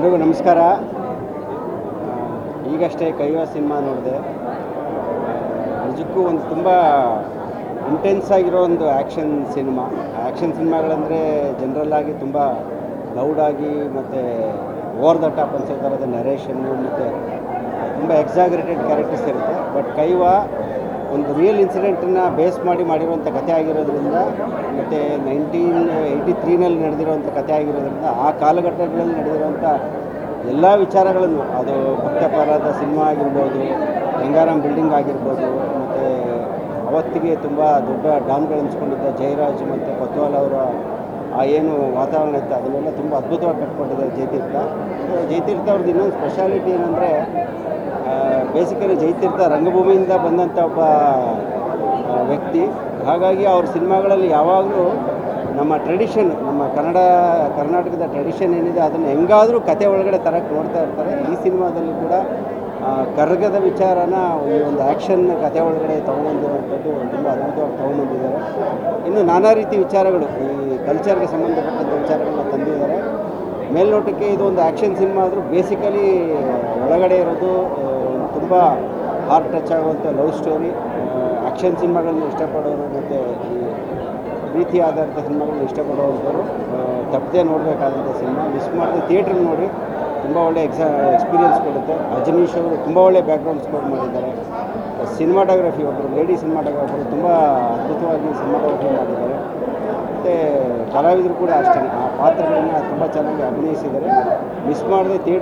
ಎಲ್ರಿಗೂ ನಮಸ್ಕಾರ. ಈಗಷ್ಟೇ ಕೈವಾ ಸಿನಿಮಾ ನೋಡಿದೆ. ನಿಜಕ್ಕೂ ಒಂದು ತುಂಬ ಇಂಟೆನ್ಸ್ ಆಗಿರೋ ಒಂದು ಆ್ಯಕ್ಷನ್ ಸಿನಿಮಾ. ಆ್ಯಕ್ಷನ್ ಸಿನಿಮಾಗಳಂದರೆ ಜನರಲ್ ಆಗಿ ತುಂಬ ಲೌಡಾಗಿ ಮತ್ತು ಓವರ್ ದ ಟಾಪ್ ಅನ್ಸೋ ಥರದ ನರೇಷನ್ನು ಮತ್ತು ತುಂಬ ಎಕ್ಸಾಗ್ರೇಟೆಡ್ ಕ್ಯಾರೆಕ್ಟರ್ಸ್ ಇರುತ್ತೆ. ಬಟ್ ಕೈವ ಒಂದು ರಿಯಲ್ ಇನ್ಸಿಡೆಂಟನ್ನು ಬೇಸ್ ಮಾಡಿ ಮಾಡಿರುವಂಥ ಕಥೆ ಆಗಿರೋದ್ರಿಂದ, ಮತ್ತು ನೈನ್ಟೀನ್ ಏಯ್ಟಿ ತ್ರೀನಲ್ಲಿ ನಡೆದಿರುವಂಥ ಕಥೆ ಆಗಿರೋದ್ರಿಂದ, ಆ ಕಾಲಘಟ್ಟಗಳಲ್ಲಿ ನಡೆದಿರುವಂಥ ಎಲ್ಲ ವಿಚಾರಗಳನ್ನು, ಅದು ಭಕ್ತಪರಾದ ಸಿನಿಮಾ ಆಗಿರ್ಬೋದು, ಗಂಗಾರಾಮ್ ಬಿಲ್ಡಿಂಗ್ ಆಗಿರ್ಬೋದು, ಮತ್ತು ಅವತ್ತಿಗೆ ತುಂಬ ದೊಡ್ಡ ಡಾನ್ಗಳು ಹಂಚ್ಕೊಂಡಿದ್ದ ಜಯರಾಜ್ ಮತ್ತು ಕೊತ್ವಾಲ್ ಅವರ ಆ ಏನು ವಾತಾವರಣ ಇತ್ತು, ಅದನ್ನೆಲ್ಲ ತುಂಬ ಅದ್ಭುತವಾಗಿ ಕಟ್ಕೊಂಡಿದ್ದಾರೆ ಜಯತೀರ್ಥ. ಜಯತೀರ್ಥ ಅವ್ರದ್ದು ಇನ್ನೊಂದು ಸ್ಪೆಷಾಲಿಟಿ ಏನಂದರೆ ಬೇಸಿಕಲಿ ಜೈತೀರ್ಥ ರಂಗಭೂಮಿಯಿಂದ ಬಂದಂಥ ಒಬ್ಬ ವ್ಯಕ್ತಿ. ಹಾಗಾಗಿ ಅವ್ರ ಸಿನಿಮಾಗಳಲ್ಲಿ ಯಾವಾಗಲೂ ನಮ್ಮ ಟ್ರೆಡಿಷನ್, ನಮ್ಮ ಕನ್ನಡ, ಕರ್ನಾಟಕದ ಟ್ರೆಡಿಷನ್ ಏನಿದೆ ಅದನ್ನು ಹೆಂಗಾದರೂ ಕತೆ ಒಳಗಡೆ ತರಕ್ಕೆ ನೋಡ್ತಾ ಇರ್ತಾರೆ. ಈ ಸಿನಿಮಾದಲ್ಲಿ ಕೂಡ ಕರ್ಗದ ವಿಚಾರನ ಈ ಒಂದು ಆ್ಯಕ್ಷನ್ ಕತೆ ಒಳಗಡೆ ತೊಗೊಂಬಂದಿರುವಂಥದ್ದು ತುಂಬ ಅದ್ಭುತವಾಗಿ ತೊಗೊಂಬಂದಿದ್ದಾರೆ. ಇನ್ನು ನಾನಾ ರೀತಿ ವಿಚಾರಗಳು, ಈ ಕಲ್ಚರ್ಗೆ ಸಂಬಂಧಪಟ್ಟಂಥ ವಿಚಾರಗಳನ್ನ ತಂದಿದ್ದಾರೆ. ಮೇಲ್ನೋಟಕ್ಕೆ ಇದು ಒಂದು ಆ್ಯಕ್ಷನ್ ಸಿನಿಮಾ ಆದರೂ ಬೇಸಿಕಲಿ ಒಳಗಡೆ ಇರೋದು ತುಂಬ ಹಾರ್ಟ್ ಟಚ್ ಆಗುವಂಥ ಲವ್ ಸ್ಟೋರಿ ಆ್ಯಕ್ಷನ್ ಸಿನಿಮಾಗಳನ್ನ ಇಷ್ಟಪಡೋರು ಮತ್ತು ಈ ಪ್ರೀತಿ ಆಧಾರಿತ ಸಿನಿಮಾಗಳನ್ನ ಇಷ್ಟಪಡುವಂಥವ್ರು ತಪ್ಪದೆ ನೋಡಬೇಕಾದಂಥ ಸಿನಿಮಾ. ಮಿಸ್ ಮಾಡಿದ್ರೆ ಥಿಯೇಟ್ರ್ ನೋಡಿ ತುಂಬ ಒಳ್ಳೆ ಎಕ್ಸಾ ಎಕ್ಸ್ಪೀರಿಯನ್ಸ್ ಕೊಡುತ್ತೆ. ಅಜನೀಶ್ ಅವರು ತುಂಬ ಒಳ್ಳೆ ಬ್ಯಾಕ್ಗ್ರೌಂಡ್ ಸ್ಕೋರ್ ಮಾಡಿದ್ದಾರೆ. ಸಿನಿಮಾಟೋಗ್ರಫಿ ಒಬ್ಬರು ಲೇಡಿ ಸಿನಿಮಾಟೋಗ್ರಫರು ತುಂಬ ಅದ್ಭುತವಾಗಿ ಸಿನಿಮಾಟೋಗ್ರಫಿ ಮಾಡಿದ್ದಾರೆ. ಮತ್ತು ಕಲಾವಿದರು ಕೂಡ ಅಷ್ಟೇ. ಆ ಪಾತ್ರಗಳನ್ನ ತುಂಬ ಚೆನ್ನಾಗಿ ಅಭಿನಯಿಸಿದ್ದಾರೆ. ಮಿಸ್ ಮಾಡದೆ